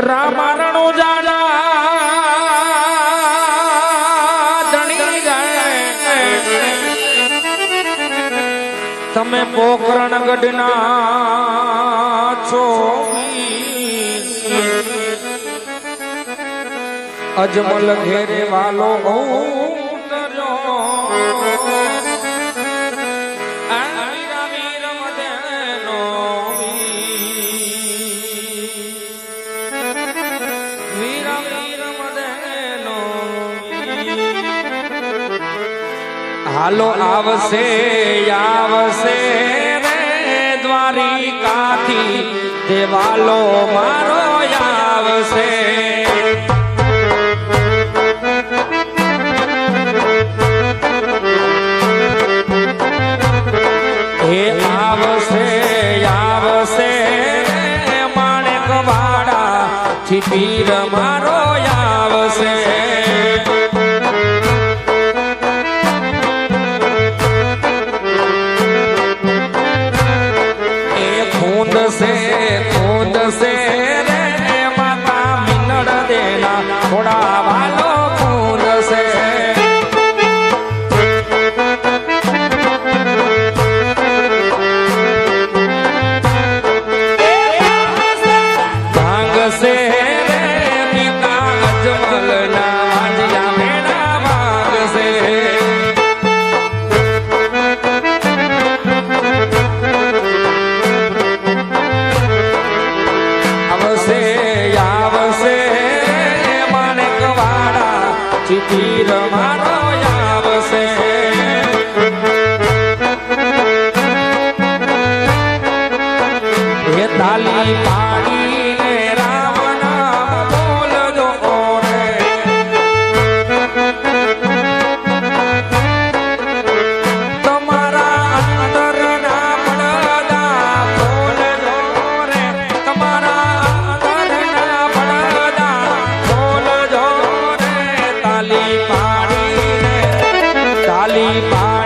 રામારણો જાડા તમે પોકરણ ગઢના છો અજમલ ઘેરે વાલો ઉતર્યો. હાલો આવશે આવશે રે દ્વારિકાથી. દેવાલો મારો આવશે. હે આવશે આવશે માણેક વાડા થી પીર મારો આવશે. ખૂંદ સે રે, માતા મિનળ દેના થોડા વાલો ખૂંદ સે. ભાંગ સે રે પિતા અજમલ ચિતીર મારો આવશે હે તાલી 你把